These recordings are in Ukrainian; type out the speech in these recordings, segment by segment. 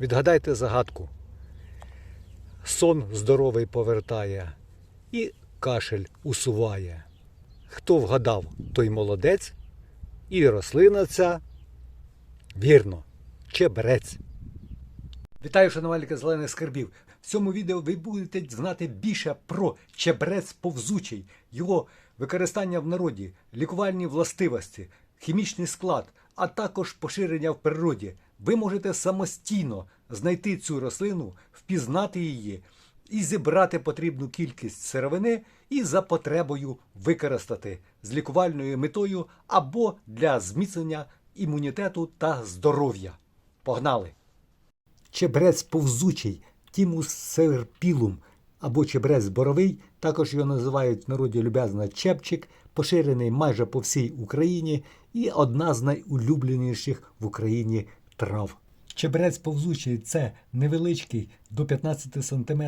Відгадайте загадку. Сон здоровий повертає і кашель усуває. Хто вгадав, той молодець, і рослина ця вірно, чебрець. Вітаю, шанувальники зелених скарбів. В цьому відео ви будете знати більше про чебрець повзучий, його використання в народі, лікувальні властивості, хімічний склад, а також поширення в природі. Ви можете самостійно знайти цю рослину, впізнати її і зібрати потрібну кількість сировини і за потребою використати з лікувальною метою або для зміцнення імунітету та здоров'я. Погнали! Чебрець повзучий Тімус серпілум або чебрець боровий, також його називають в народі люб'язно чепчик, поширений майже по всій Україні і одна з найулюбленіших в Україні трав. Чебрець повзучий це невеличкий до 15 см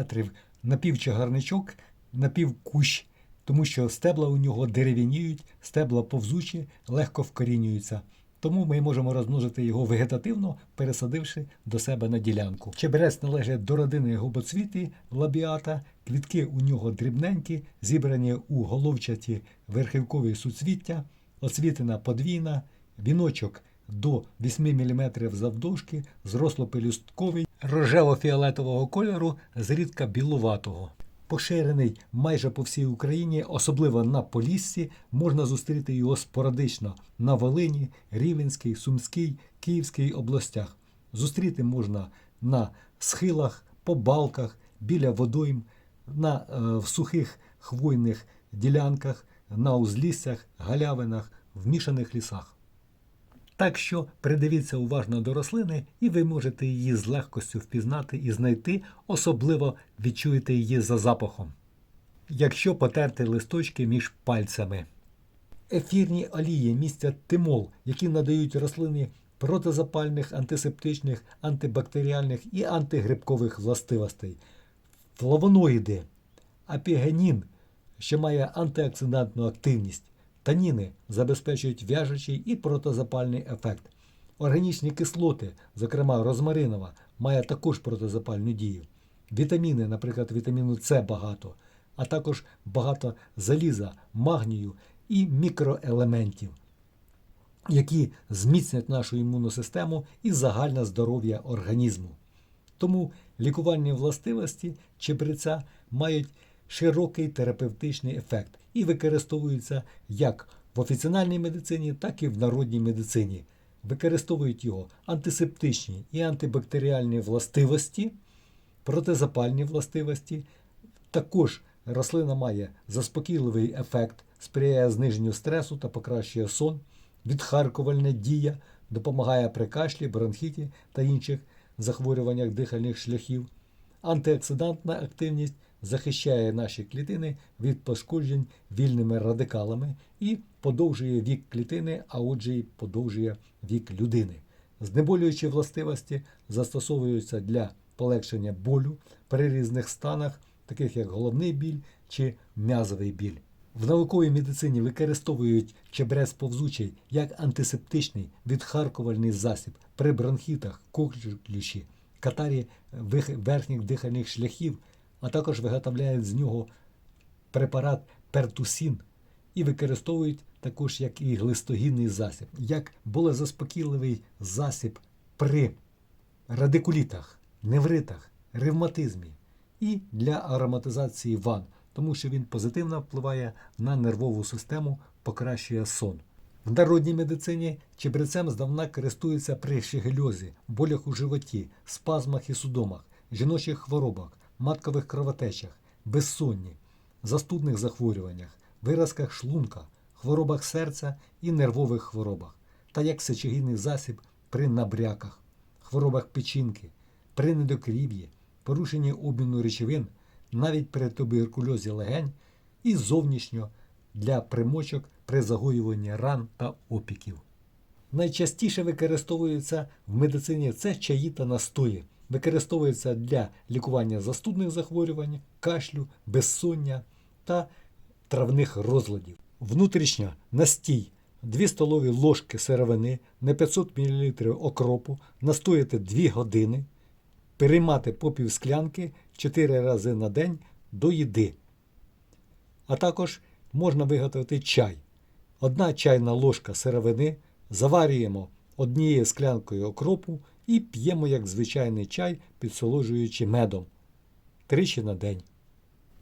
напівчагарничок, напівкущ, тому що стебла у нього дерев'яніють, стебла повзучі, легко вкорінюються. Тому ми можемо розмножити його вегетативно, пересадивши до себе на ділянку. Чебрець належить до родини губоцвіти лабіата, квітки у нього дрібненькі, зібрані у головчаті верхівкові суцвіття, оцвітина подвійна, віночок до 8 мм завдовжки, зросло-пелюстковий, рожево-фіолетового кольору, зрідка білуватого. Поширений майже по всій Україні, особливо на Поліссі, можна зустріти його спорадично на Волині, Рівенській, Сумській, Київській областях. Зустріти можна на схилах, по балках, біля водойм, на е, в сухих хвойних ділянках, на узліссях, галявинах, в мішаних лісах. Так що придивіться уважно до рослини, і ви можете її з легкостю впізнати і знайти, особливо відчуєте її за запахом. Якщо потерти листочки між пальцями. Ефірні олії містять тимол, які надають рослині протизапальних, антисептичних, антибактеріальних і антигрибкових властивостей. Флавоноїди, апігенін, що має антиоксидантну активність. Таніни забезпечують в'яжучий і протизапальний ефект. Органічні кислоти, зокрема розмаринова, має також протизапальну дію. Вітаміни, наприклад, вітаміну С багато, а також багато заліза, магнію і мікроелементів, які зміцнять нашу імунну систему і загальне здоров'я організму. Тому лікувальні властивості чебреця мають широкий терапевтичний ефект і використовуються як в офіціональній медицині, так і в народній медицині. Використовують його антисептичні і антибактеріальні властивості, протизапальні властивості. Також рослина має заспокійливий ефект, сприяє зниженню стресу та покращує сон, відхаркувальна дія, допомагає при кашлі, бронхіті та інших захворюваннях дихальних шляхів. Антиоксидантна активність захищає наші клітини від пошкоджень вільними радикалами і подовжує вік клітини, а отже, і подовжує вік людини. Знеболюючі властивості застосовуються для полегшення болю при різних станах, таких як головний біль чи м'язовий біль. В науковій медицині використовують чебрець повзучий як антисептичний відхаркувальний засіб при бронхітах, коклюші, катарі верхніх дихальних шляхів, а також виготовляють з нього препарат пертусін і використовують також як і глистогінний засіб, як болезаспокійливий засіб при радикулітах, невритах, ревматизмі і для ароматизації ван, тому що він позитивно впливає на нервову систему, покращує сон. В народній медицині чебрецем здавна користуються при шигельозі, болях у животі, спазмах і судомах, жіночих хворобах, маткових кровотечах, безсонні, застудних захворюваннях, виразках шлунка, хворобах серця і нервових хворобах, та як сечогінний засіб при набряках, хворобах печінки, при недокрів'ї, порушенні обміну речовин, навіть при туберкульозі легень і зовнішньо для примочок при загоюванні ран та опіків. Найчастіше використовується в медицині це чаї та настої. Використовується для лікування застудних захворювань, кашлю, безсоння та травних розладів. Внутрішня настій 2 столові ложки сировини на 500 мл окропу настояти 2 години Переймати по пів склянки 4 рази на день до їди. А також можна виготовити чай. Одна чайна ложка сировини заварюємо однією склянкою окропу і п'ємо як звичайний чай, підсолоджуючи медом тричі на день.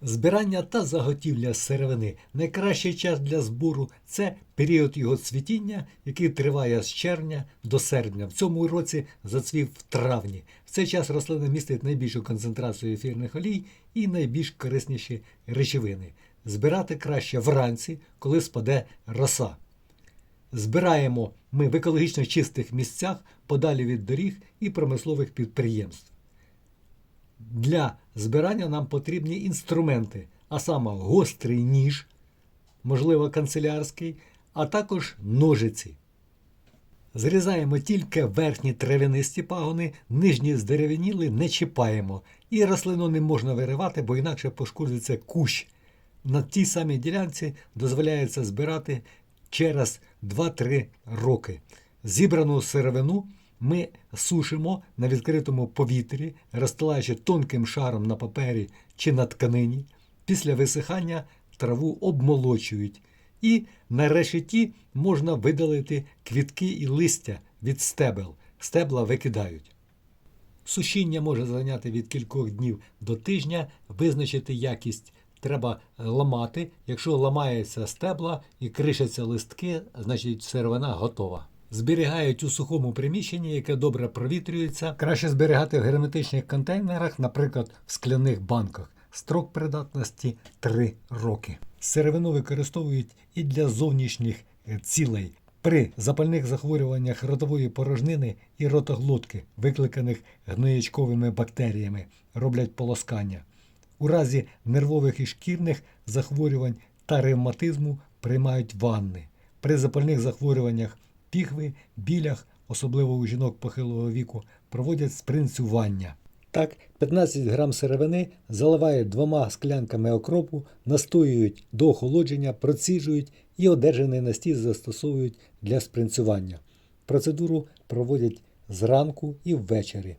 Збирання та заготівля сировини найкращий час для збору це період його цвітіння, який триває з червня до серпня. В цьому році зацвів в травні. В цей час рослина містить найбільшу концентрацію ефірних олій і найбільш корисніші речовини. Збирати краще вранці, коли спаде роса. Збираємо ми в екологічно чистих місцях подалі від доріг і промислових підприємств. Для збирання нам потрібні інструменти, а саме гострий ніж, можливо, канцелярський, а також ножиці. Зрізаємо тільки верхні трав'янисті пагони, нижні здерев'яніли не чіпаємо. І рослину не можна виривати, бо інакше пошкодиться кущ. На тій самій ділянці дозволяється збирати через 2-3 роки. Зібрану сировину ми сушимо на відкритому повітрі, розстилаючи тонким шаром на папері чи на тканині. Після висихання траву обмолочують. І на решеті можна видалити квітки і листя від стебел. Стебла викидають. Сушіння може зайняти від кількох днів до тижня, визначити якість треба ламати. Якщо ламається стебла і кришаться листки, значить сировина готова. Зберігають у сухому приміщенні, яке добре провітрюється. Краще зберігати в герметичних контейнерах, наприклад, в скляних банках. Строк придатності 3 роки. Сировину використовують і для зовнішніх е, цілей. При запальних захворюваннях ротової порожнини і ротоглотки, викликаних гноячковими бактеріями, роблять полоскання. У разі нервових і шкірних захворювань та ревматизму приймають ванни. При запальних захворюваннях піхви, білях, особливо у жінок похилого віку, проводять спринцювання. Так, 15 грам сировини заливають двома склянками окропу, настоюють до охолодження, проціжують і одержаний настій застосовують для спринцювання. Процедуру проводять зранку і ввечері.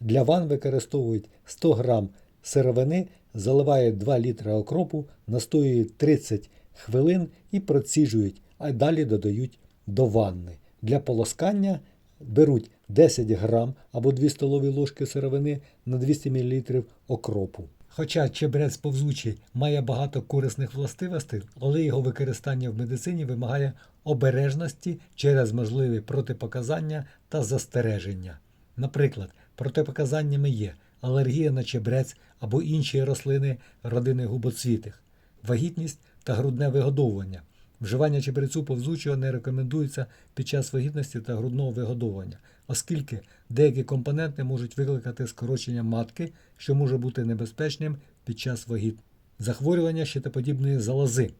Для ван використовують 100 грам сировини, заливають 2 літри окропу, настоюють 30 хвилин і проціжують, а далі додають до ванни. Для полоскання беруть 10 грам або 2 столові ложки сировини на 200 мл окропу. Хоча чебрець повзучий має багато корисних властивостей, але його використання в медицині вимагає обережності через можливі протипоказання та застереження. Наприклад, протипоказаннями є алергія на чебрець або інші рослини родини губоцвітих, вагітність та грудне вигодовування. Вживання чебрецю повзучого не рекомендується під час вагітності та грудного вигодовування, оскільки деякі компоненти можуть викликати скорочення матки, що може бути небезпечним під час вагіт. Захворювання щитоподібної залози.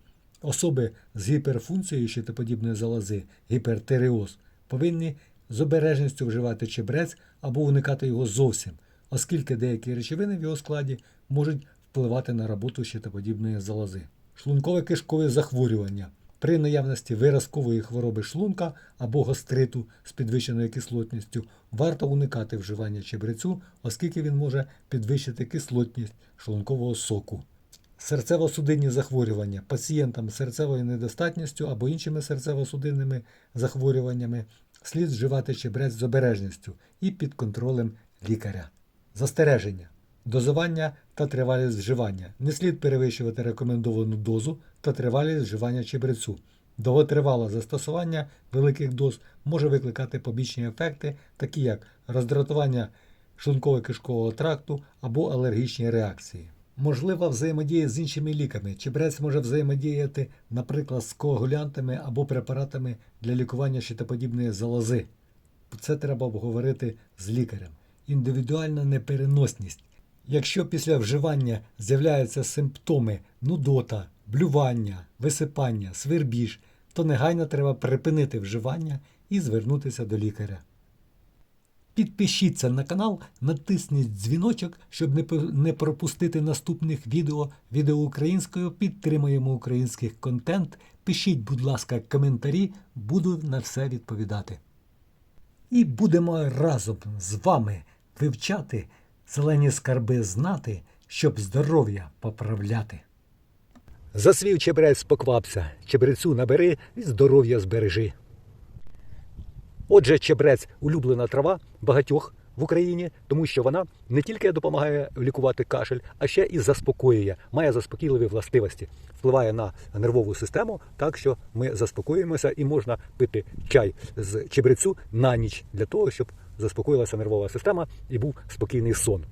Особи з гіперфункцією щитоподібної залози, гіпертереоз, повинні з обережністю вживати чебрець або уникати його зовсім, оскільки деякі речовини в його складі можуть впливати на роботу щитоподібної залози. Шлункове кишкове захворювання. При наявності виразкової хвороби шлунка або гастриту з підвищеною кислотністю варто уникати вживання чебрецю, оскільки він може підвищити кислотність шлункового соку. Серцево-судинні захворювання пацієнтам з серцевою недостатністю або іншими серцево-судинними захворюваннями слід вживати чебрець з обережністю і під контролем лікаря. Застереження. Дозування та тривалість вживання. Не слід перевищувати рекомендовану дозу та тривалість вживання чебрецю. Довготривале застосування великих доз може викликати побічні ефекти, такі як роздратування шлунково-кишкового тракту або алергічні реакції. Можлива взаємодія з іншими ліками. Чебрець може взаємодіяти, наприклад, з коагулянтами або препаратами для лікування щитоподібної залози. Це треба обговорити з лікарем. Індивідуальна непереносність. Якщо після вживання з'являються симптоми нудота, блювання, висипання, свербіж, то негайно треба припинити вживання і звернутися до лікаря. Підпишіться на канал, натисніть дзвіночок, щоб не пропустити наступних відео. Відео українською підтримуємо український контент. Пишіть, будь ласка, коментарі, буду на все відповідати. І будемо разом з вами вивчати Зелені скарби знати, щоб здоров'я поправляти. Засвів чебрець поквапся, чебрецю набери і здоров'я збережи. Отже, чебрець улюблена трава багатьох в Україні, тому що вона не тільки допомагає лікувати кашель, а ще і заспокоює, має заспокійливі властивості, впливає на нервову систему, так що ми заспокоїмося і можна пити чай з чебрецю на ніч для того, щоб заспокоїлася нервова система і був спокійний сон.